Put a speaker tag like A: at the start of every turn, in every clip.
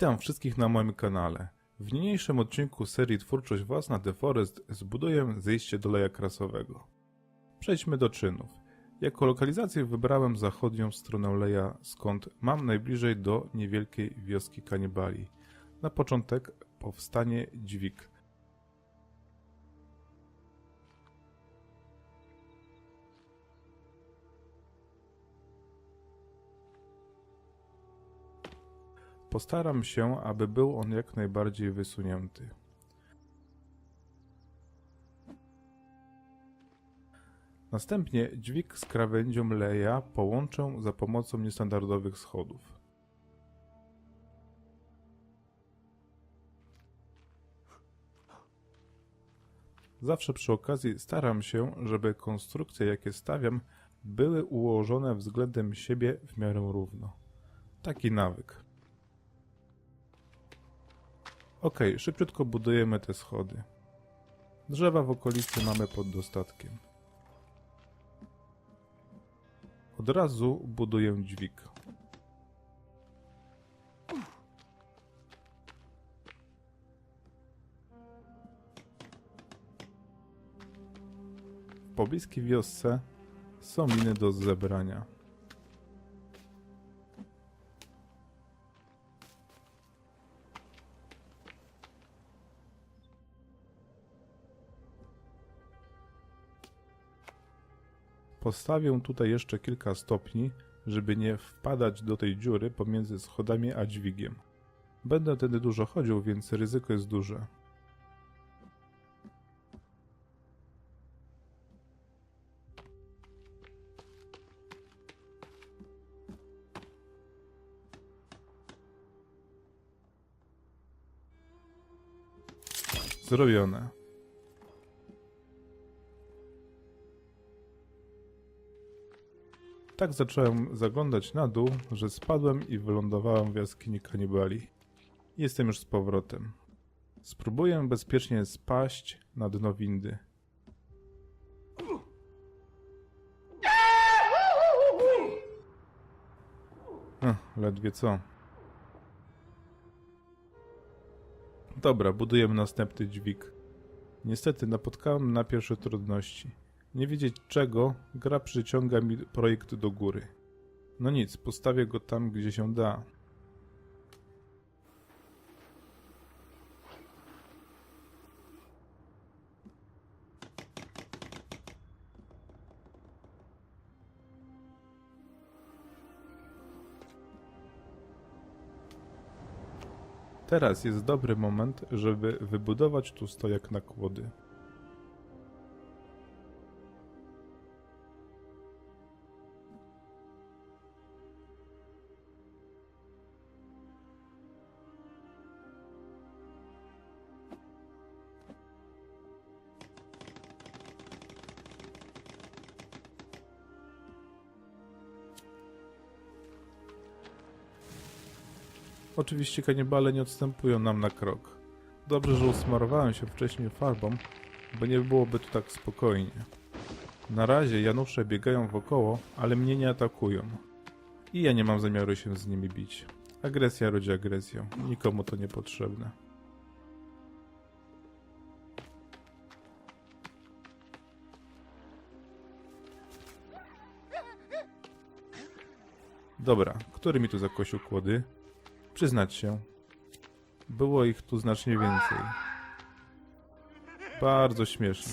A: Witam wszystkich na moim kanale. W niniejszym odcinku serii Twórczość Własna The Forest zbuduję zejście do Leja Krasowego. Przejdźmy do czynów. Jako lokalizację wybrałem zachodnią stronę Leja, skąd mam najbliżej do niewielkiej wioski kanibali. Na początek powstanie dźwig. Postaram się, aby był on jak najbardziej wysunięty. Następnie dźwig z krawędzią leja połączę za pomocą niestandardowych schodów. Zawsze przy okazji staram się, żeby konstrukcje jakie stawiam były ułożone względem siebie w miarę równo. Taki nawyk. Ok, szybciutko budujemy te schody. Drzewa w okolicy mamy pod dostatkiem. Od razu buduję dźwig. W pobliskiej wiosce są miny do zebrania. Postawię tutaj jeszcze kilka stopni, żeby nie wpadać do tej dziury pomiędzy schodami a dźwigiem. Będę wtedy dużo chodził, więc ryzyko jest duże. Zrobione. Tak zacząłem zaglądać na dół, że spadłem i wylądowałem w jaskini kanibali. Jestem już z powrotem. Spróbuję bezpiecznie spaść na dno windy. Ech, ledwie co. Dobra, budujemy następny dźwig. Niestety napotkałem na pierwsze trudności. Nie wiedzieć czego, gra przyciąga mi projekt do góry. No nic, postawię go tam, gdzie się da. Teraz jest dobry moment, żeby wybudować tu stojak na kłody. Oczywiście kanibale nie odstępują nam na krok. Dobrze, że usmarowałem się wcześniej farbą, bo nie byłoby tu tak spokojnie. Na razie Janusze biegają wokoło, ale mnie nie atakują. I ja nie mam zamiaru się z nimi bić. Agresja rodzi agresją. Nikomu to niepotrzebne. Dobra, który mi tu zakosił kłody? Przyznać się, było ich tu znacznie więcej. Bardzo śmieszne.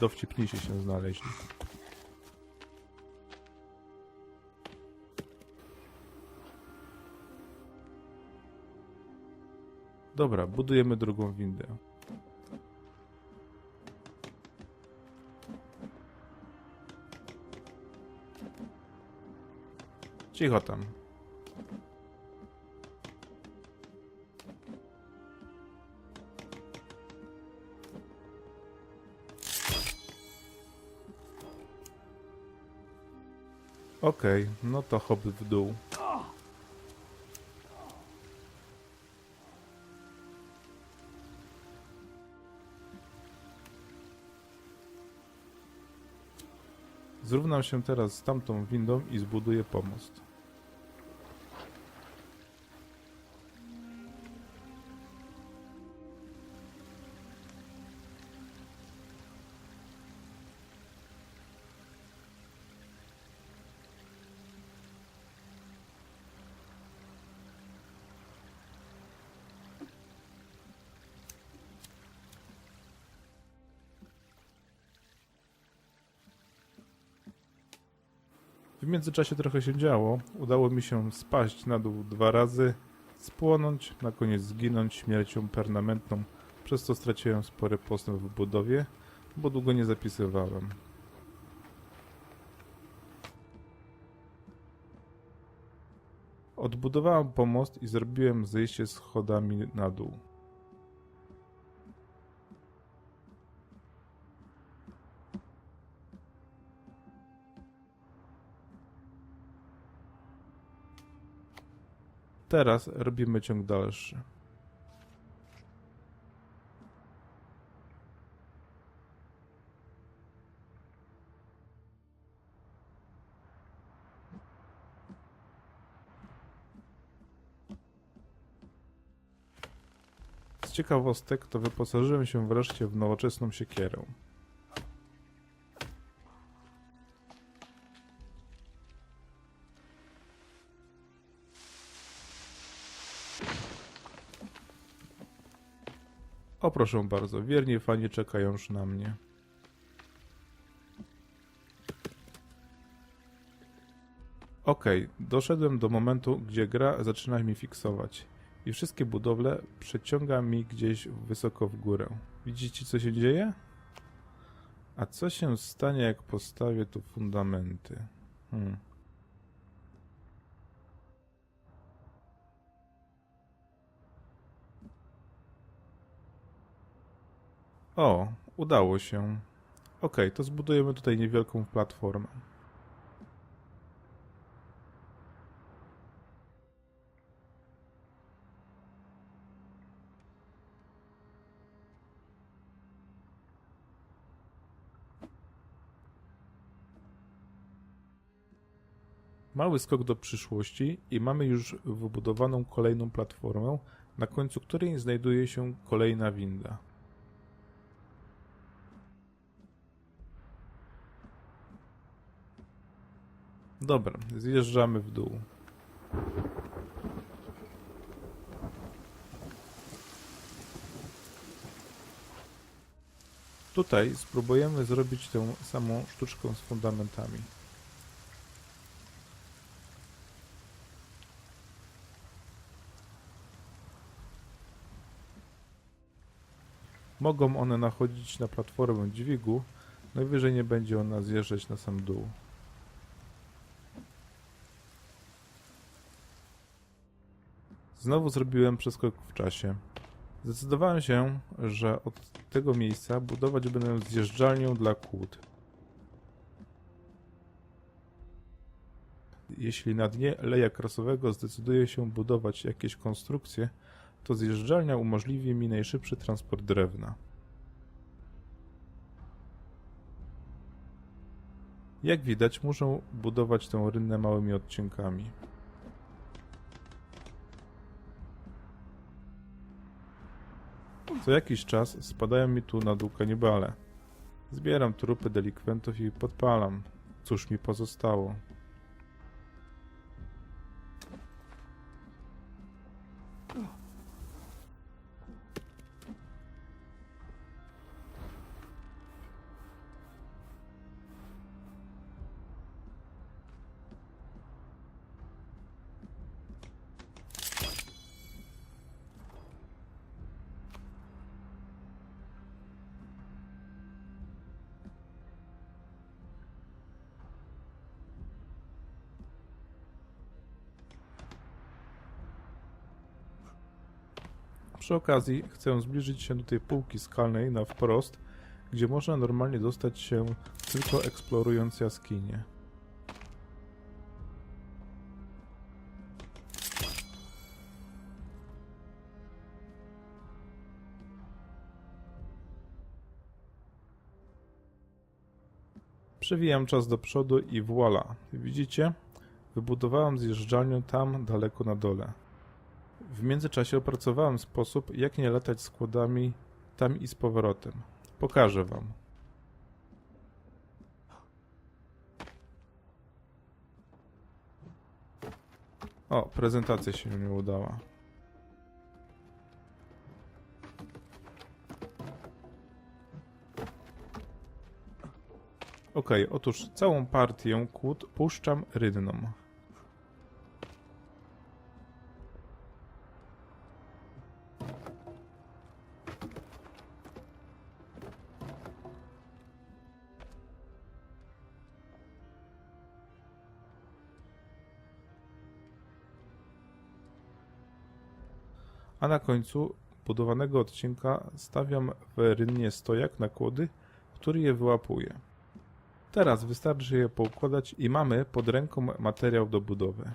A: Dowcipnisi się znaleźli. Dobra, budujemy drugą windę. Cicho tam. Okej, no to hop w dół. Zrównam się teraz z tamtą windą i zbuduję pomost. Międzyczasie trochę się działo. Udało mi się spaść na dół dwa razy, spłonąć, na koniec zginąć śmiercią permanentną, przez co straciłem spory postęp w budowie, bo długo nie zapisywałem. Odbudowałem pomost i zrobiłem zejście schodami na dół. Teraz robimy ciąg dalszy. Z ciekawostek to wyposażyłem się wreszcie w nowoczesną siekierę. O proszę bardzo, wierni fani czekają już na mnie. Okej, doszedłem do momentu, gdzie gra zaczyna mi fiksować i wszystkie budowle przeciąga mi gdzieś wysoko w górę. Widzicie co się dzieje? A co się stanie jak postawię tu fundamenty? Hmm. O, udało się. Ok, to zbudujemy tutaj niewielką platformę. Mały skok do przyszłości i mamy już wybudowaną kolejną platformę, na końcu której znajduje się kolejna winda. Dobra, zjeżdżamy w dół. Tutaj spróbujemy zrobić tę samą sztuczkę z fundamentami. Mogą one nachodzić na platformę dźwigu, najwyżej nie będzie ona zjeżdżać na sam dół. Znowu zrobiłem przeskok w czasie. Zdecydowałem się, że od tego miejsca budować będę zjeżdżalnię dla kłód. Jeśli na dnie leja krasowego zdecyduję się budować jakieś konstrukcje, to zjeżdżalnia umożliwi mi najszybszy transport drewna. Jak widać, muszę budować tę rynnę małymi odcinkami. Co jakiś czas spadają mi tu na dół kanibale. Zbieram trupy delikwentów i podpalam. Cóż mi pozostało? Przy okazji chcę zbliżyć się do tej półki skalnej na wprost, gdzie można normalnie dostać się tylko eksplorując jaskinie. Przewijam czas do przodu i voila. Widzicie? Wybudowałem zjeżdżalnię tam daleko na dole. W międzyczasie opracowałem sposób, jak nie latać składami tam i z powrotem. Pokażę wam. O, prezentacja się nie udała. Okej, otóż całą partię kłód puszczam rynną. A na końcu budowanego odcinka stawiam w rynnie stojak na kłody, który je wyłapuje. Teraz wystarczy je poukładać i mamy pod ręką materiał do budowy.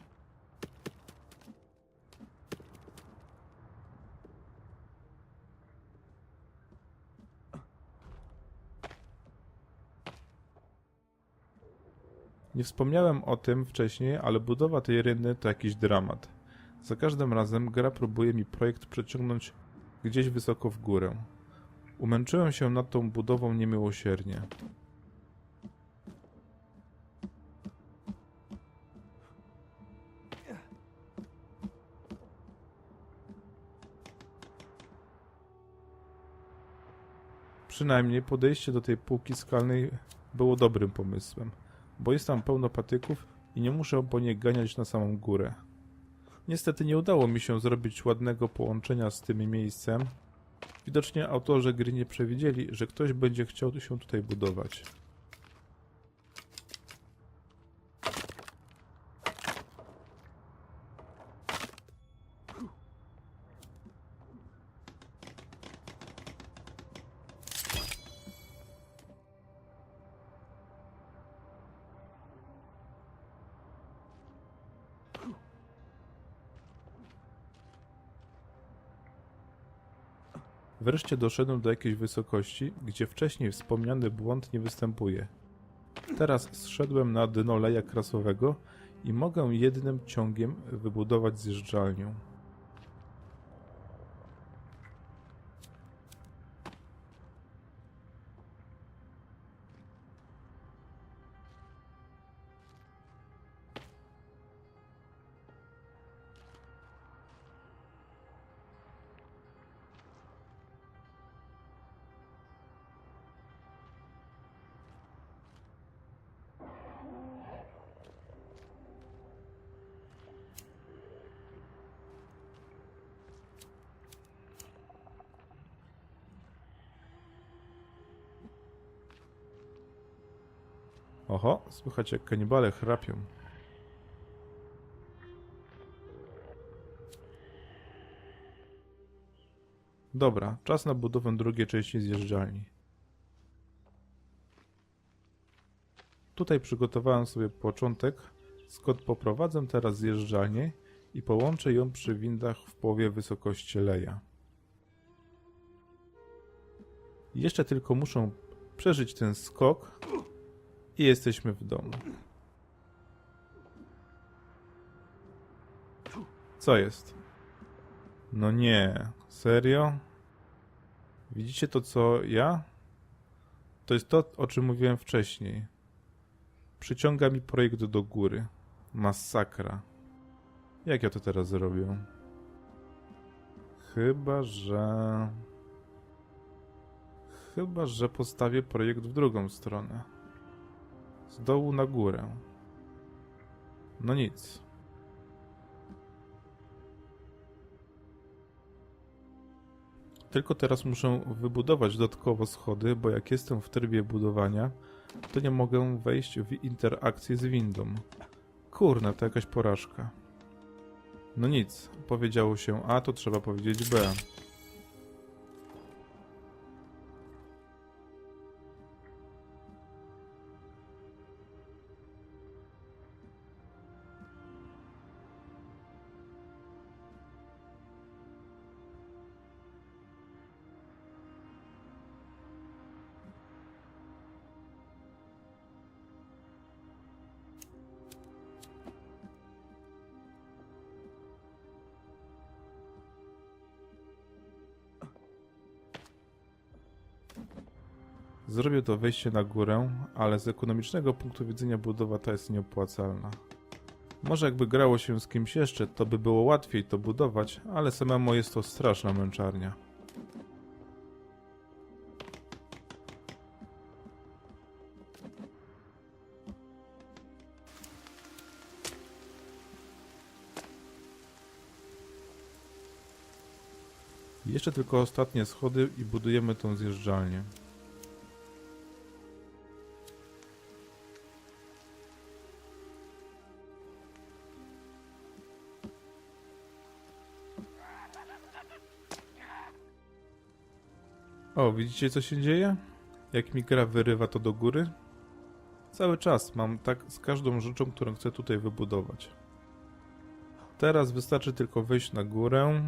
A: Nie wspomniałem o tym wcześniej, ale budowa tej rynny to jakiś dramat. Za każdym razem gra próbuje mi projekt przeciągnąć gdzieś wysoko w górę. Umęczyłem się nad tą budową niemiłosiernie. Przynajmniej podejście do tej półki skalnej było dobrym pomysłem, bo jest tam pełno patyków i nie muszę po nie ganiać na samą górę. Niestety nie udało mi się zrobić ładnego połączenia z tym miejscem. Widocznie autorzy gry nie przewidzieli, że ktoś będzie chciał się tutaj budować. Wreszcie doszedłem do jakiejś wysokości, gdzie wcześniej wspomniany błąd nie występuje. Teraz zszedłem na dno leja krasowego i mogę jednym ciągiem wybudować zjeżdżalnię. Oho, słychać jak kanibale chrapią. Dobra, czas na budowę drugiej części zjeżdżalni. Tutaj przygotowałem sobie początek, skąd poprowadzę teraz zjeżdżalnię i połączę ją przy windach w połowie wysokości leja. Jeszcze tylko muszę przeżyć ten skok i jesteśmy w domu. Co jest? No nie, serio? Widzicie to co ja? To jest to, o czym mówiłem wcześniej. Przyciąga mi projekt do góry. Masakra. Jak ja to teraz zrobię? Chyba, że... Chyba, że postawię projekt w drugą stronę. Z dołu na górę. No nic. Tylko teraz muszę wybudować dodatkowo schody, bo jak jestem w trybie budowania, to nie mogę wejść w interakcję z windą. Kurna, to jakaś porażka. No nic, powiedziało się A, to trzeba powiedzieć B. Zrobię to wejście na górę, ale z ekonomicznego punktu widzenia budowa ta jest nieopłacalna. Może jakby grało się z kimś jeszcze, to by było łatwiej to budować, ale samemu jest to straszna męczarnia. Jeszcze tylko ostatnie schody i budujemy tą zjeżdżalnię. O, widzicie co się dzieje? Jak mi gra wyrywa to do góry? Cały czas mam tak z każdą rzeczą, którą chcę tutaj wybudować. Teraz wystarczy tylko wejść na górę.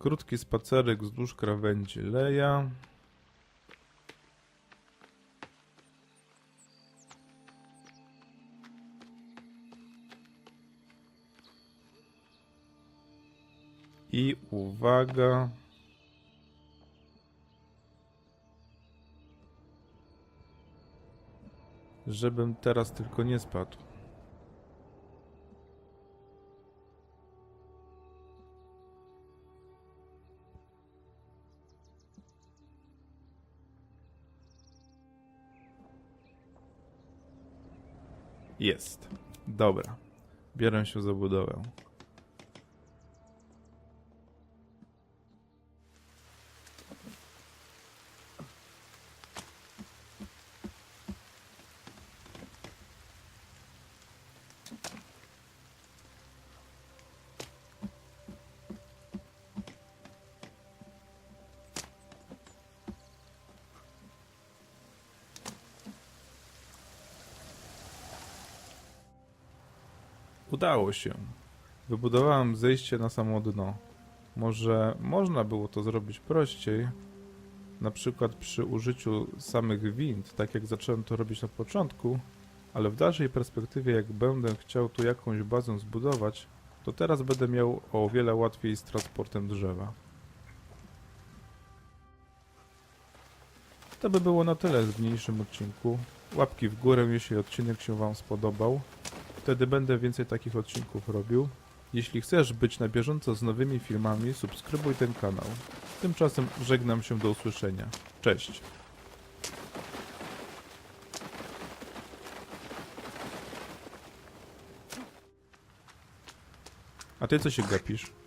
A: Krótki spacerek wzdłuż krawędzi leja. I uwaga. Żebym teraz tylko nie spadł. Jest. Dobra. Biorę się za budowę. Udało się. Wybudowałem zejście na samo dno. Może można było to zrobić prościej, na przykład przy użyciu samych wind, tak jak zacząłem to robić na początku, ale w dalszej perspektywie, jak będę chciał tu jakąś bazę zbudować, to teraz będę miał o wiele łatwiej z transportem drzewa. To by było na tyle w mniejszym odcinku. Łapki w górę, jeśli odcinek się Wam spodobał. Wtedy będę więcej takich odcinków robił. Jeśli chcesz być na bieżąco z nowymi filmami, subskrybuj ten kanał. Tymczasem żegnam się do usłyszenia. Cześć! A ty co się gapisz?